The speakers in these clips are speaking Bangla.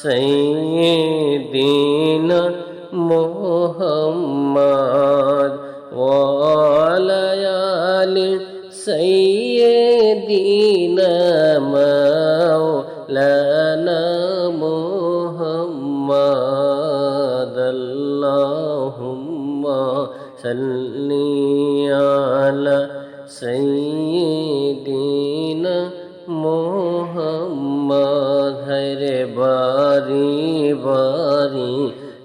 سيدنا محمد وعلى آل سيدنا مولانا محمد اللهم صل على سيدنا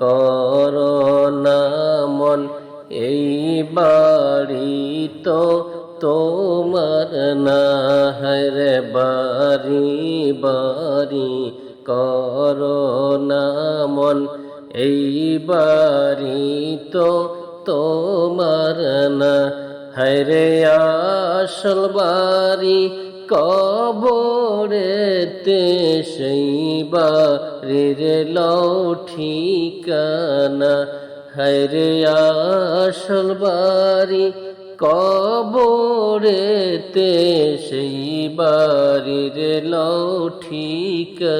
করোনা মন এই বাড়ি তো তোমার না হরে বারি বারি করোনা মন এই বাড়ি তো তোমার না হরে আসল বাড়ি কবরেতে সেই বাড়ির লৌঠিকানা হরে আসল বাড়ি কবরেতে সেই বাড়ির লৌঠিকানা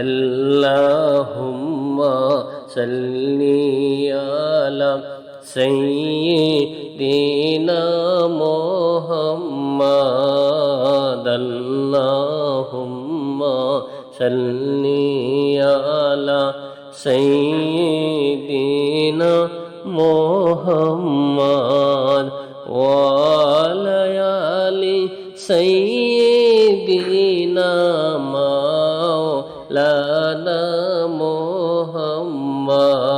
আল্লাহুম্মা সাল্লি আলা سيدنا محمد اللهم صل على سيدنا محمد وعلى آل سيدنا مولانا محمد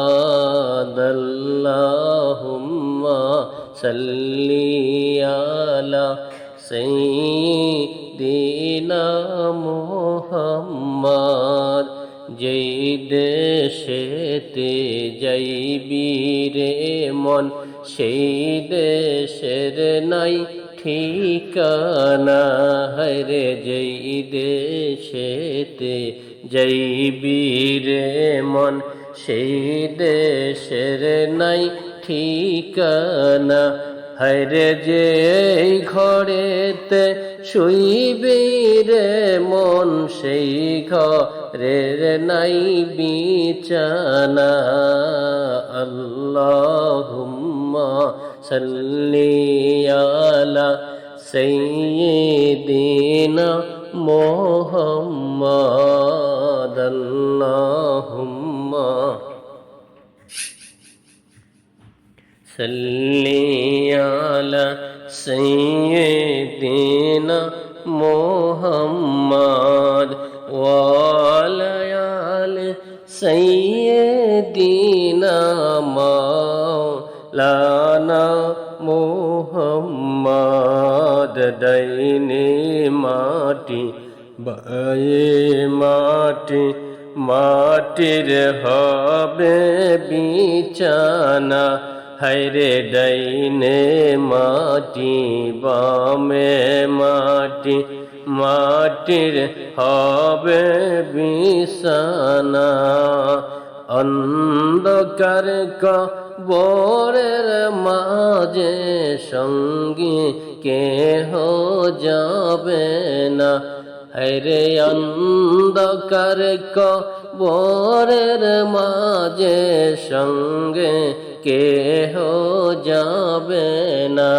সাল্লিয়ালা সঈদিনা মোহাম্মদ, যেই দেশেতে যাইবি রে মন, সেই দেশের নাই ঠিকানা হরে যেই দেশেতে যাইবি রে মন, সেই দেশের নাই ঠিকানা? হরে যে ঘরেতে শুইবি রে মন, সেই ঘরের নাই বিছানা। আল্লাহুম্মা সাল্লি আলা সাইয়্যিদিনা মুহাম্মাদ। আল্লাহুম্মা صلی علی سیدنا محمد وعلى آل سیدنا مولانا محمد ডাইনে মাটি বায়ে মাটি মাটির হবে বিছানা হাইরে ডাইনে মাটি, বামে মাটি, মাটির হবে বিছানা। অন্ধকার কবরের মাঝে সঙ্গী কেহ যাবে না। হরে অন্ধকার কবরের মাঝে সঙ্গে কেহ যাবে না।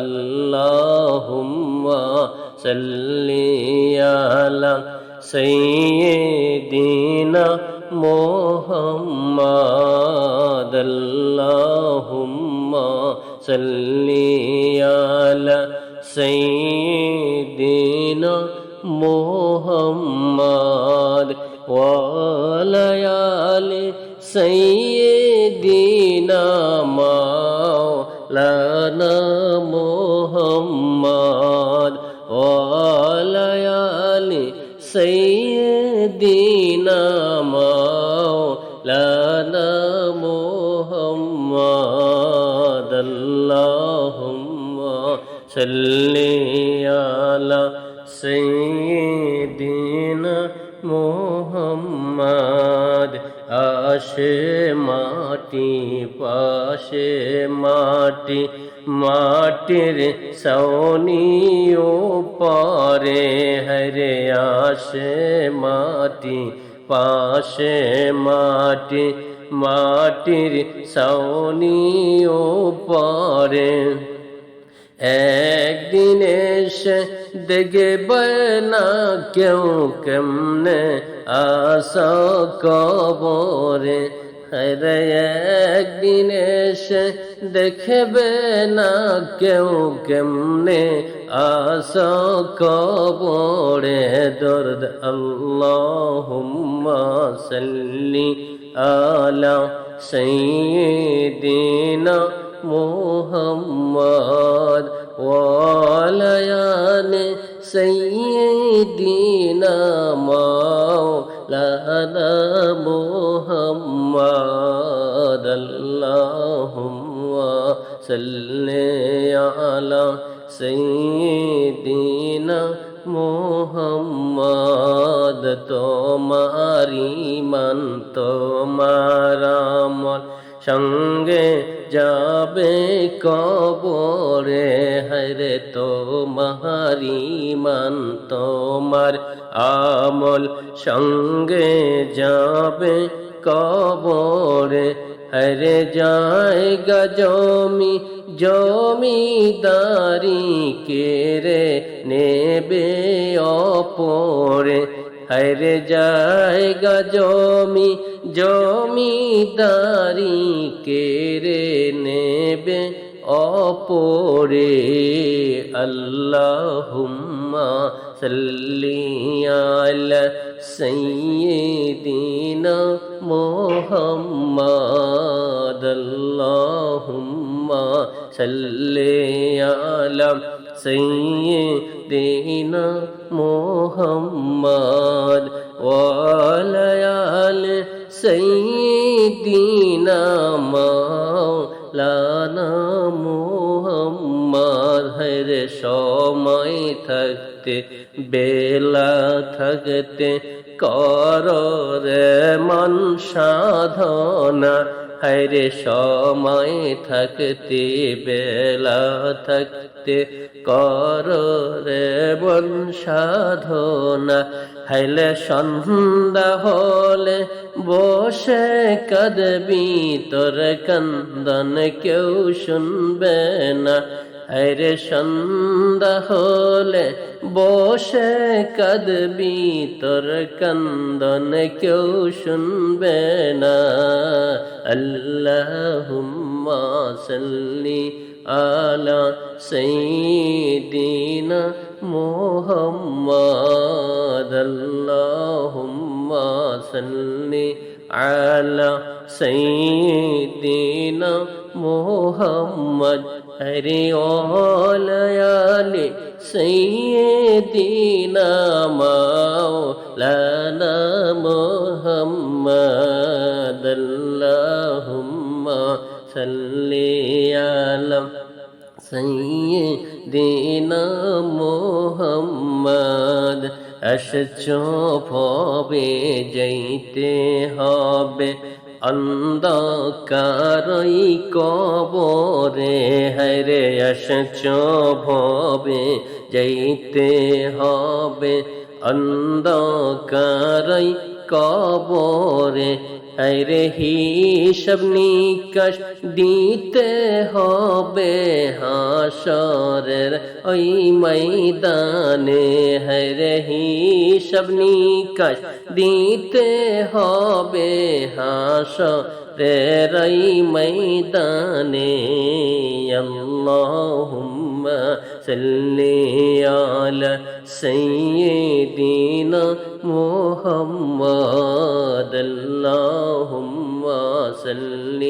আল্লাহুম্মা সাল্লি আলা সাইয়্যিদিনা মোহাম্মদ। আল্লাহুম্মা সাল্লি আলা সাইয়্যিদিনা মোহাম্মদ। ওয়ালায়ালি সাইয়্যিদিনা লানা মোহাম্মদ ওয়ালায়ালি সাইয়্যিদিনা মাওলানা মোহাম্মদ আল্লাহুম্মা সাল্লি আলা সাইয়্যিদিনা মোহাম্মদ আসে মাটি, পাশে মাটি, মাটির সৌনিও পারে হরে আসে মাটি, পাশে মাটি, মাটির সৌনিও পারে একদিন এসে দেখবে না কেউ কেমনে আসা কবরে হরে একদিন এসে দেখবে না কেউ কেমনে আসা কবরে দর্দ আল্লাহুম্মা সাল্লি আলা সাইয়্যিদিনা محمد وليان সঈদিনা মাওলানা মুহাম্মদ আল্লাহুম্মা সাল্লি আলা সঈদিনা মোহাম্মদ তোমারি মন তোমার মন সঙ্গে যাবে কবরে। হরে তোমারি মান, তোমার আমল সঙ্গে যাবে কবরে। হরে জায়গা জমি, জমিদারি কেরে নেবে অপরে? হরে জায়গা জমি জমিদারি কেরে নেবে অপরে? আল্লাহুম্মা সাল্লি আলা সাইয়্যিদিনা মুহাম্মাদ। আল্লাহুম্মা আলা সাইয়্যিদিনা মুহাম্মাদ ওয়ালা আলি সাইয়্যিদিনা মাওলানা মুহাম্মদ হরে সময় থাকতে বেলা থাকতে কর মন সাধনা হরে সময় থাকতে, বেলা থাকতে কর রে বন সাধনা। হাইলে সন্ধ্যা হলে বসে কাঁদবি, তোর কান্দন কেউ শুনবে না। আরে সন্ধ্যা হলে বসে কাঁদবি, তোর কান্দন কেউ শুনবে না। আল্লাহুম্মা সাল্লি আলা সাইয়্যিদিনা মুহাম্মাদ। আল্লাহুম্মা সাল্লি আলা সাইয়্যিদিনা মুহাম্মদ। হরে ওলায়ালে সৈয়দিনা মাওলানা মুহাম্মদ আল্লাহুম্মা সাল্লি আলা সৈয়দিনা মুহাম্মদ আসছ ভবে যাইতে হবে অন্ধকারই কবরে হরে আসছ ভবে যাইতে হবে। অন্ধকারই কবরে अरे ही शबनी कष्ट दीते हो हाँ बेहाशर ओई मैदान हरे ही शबनी कष्ट दीते हो हाँ बेहाश रई मैदान अल्लाहुम सल्लिया सैदीन मोहम्मा اللهم صل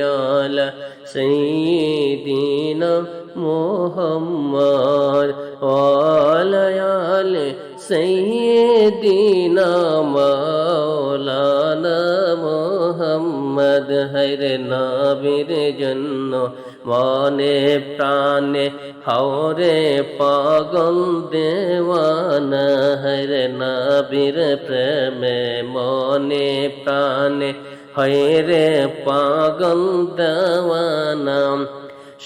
على سيدنا محمد وعلى آل سيدنا مولانا মোহাম্মদ হরে নাবির জন্য মনে প্রাণে, হাওরে পাগল দেওয়ানা হরে নাবির প্রেমে মনে প্রাণে হরে পাগল দেওয়ানা।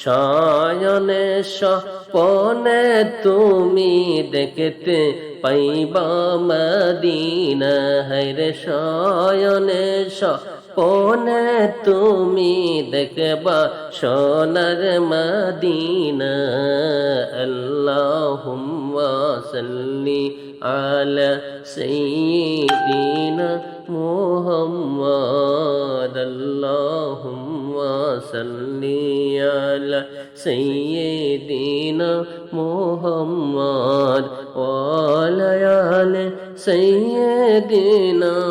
সায়নে সপনে তুমি দেখতে পাইবা মদিনা হরে সায়নে সপনে তুমি দেখবা সোনার মদিনা। আল্লাহুম্মা সাল্লি আলা সাইয়্যিদিনা মুহাম্মদ। আল্লাহুম্মা সাল্লি আলা সাইয়্যিদিনা মুহাম্মদ। ওয়ালা আলি সাইয়্যিদিনা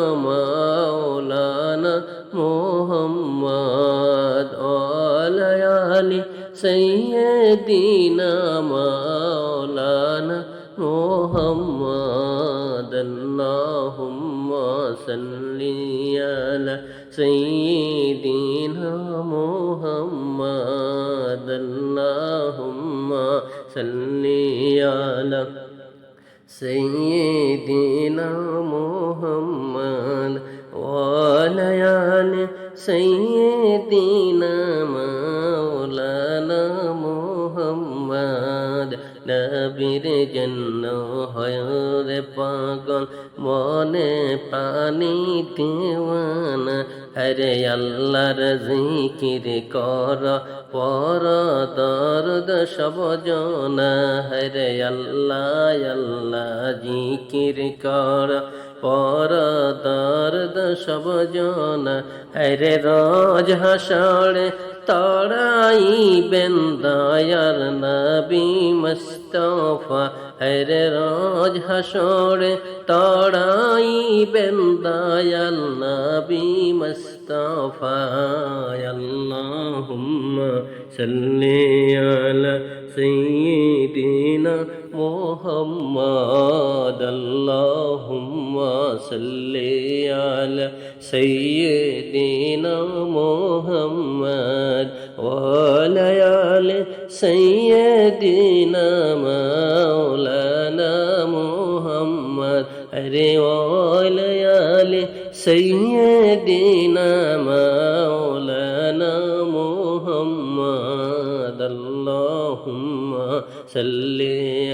সাইয়্যিদিনা মাওলানা মুহাম্মদ আল্লাহুম্মা সাল্লি আলা সাইয়্যিদিনা মুহাম্মদ আল্লাহুম্মা সাল্লি আলা سيدنا মোহাম্মদ নবীর জন্য হয় পাগল। মনে পানি দেওয়ানা হরে আল্লাহর জিকির কর, পর দরদ সব জনা। হরে আল্লাহ আল্লাহ জিকির কর, পর দরদ সব জনা। হরে রোজ হাসড়ে তড়াইবেন দয়ার নবী মুস্তফা, হর রোজ হাসরে তড়াইবেন দয়াল নবী মুস্তফা। আল্লাহুম্মা সাল্লি আলা সাইয়্যিদিনা محمد اللهم صل على سيدنا محمد وعلى آل سيدنا مولانا محمد أري وعلى آل سيدنا مولانا محمد اللهم صل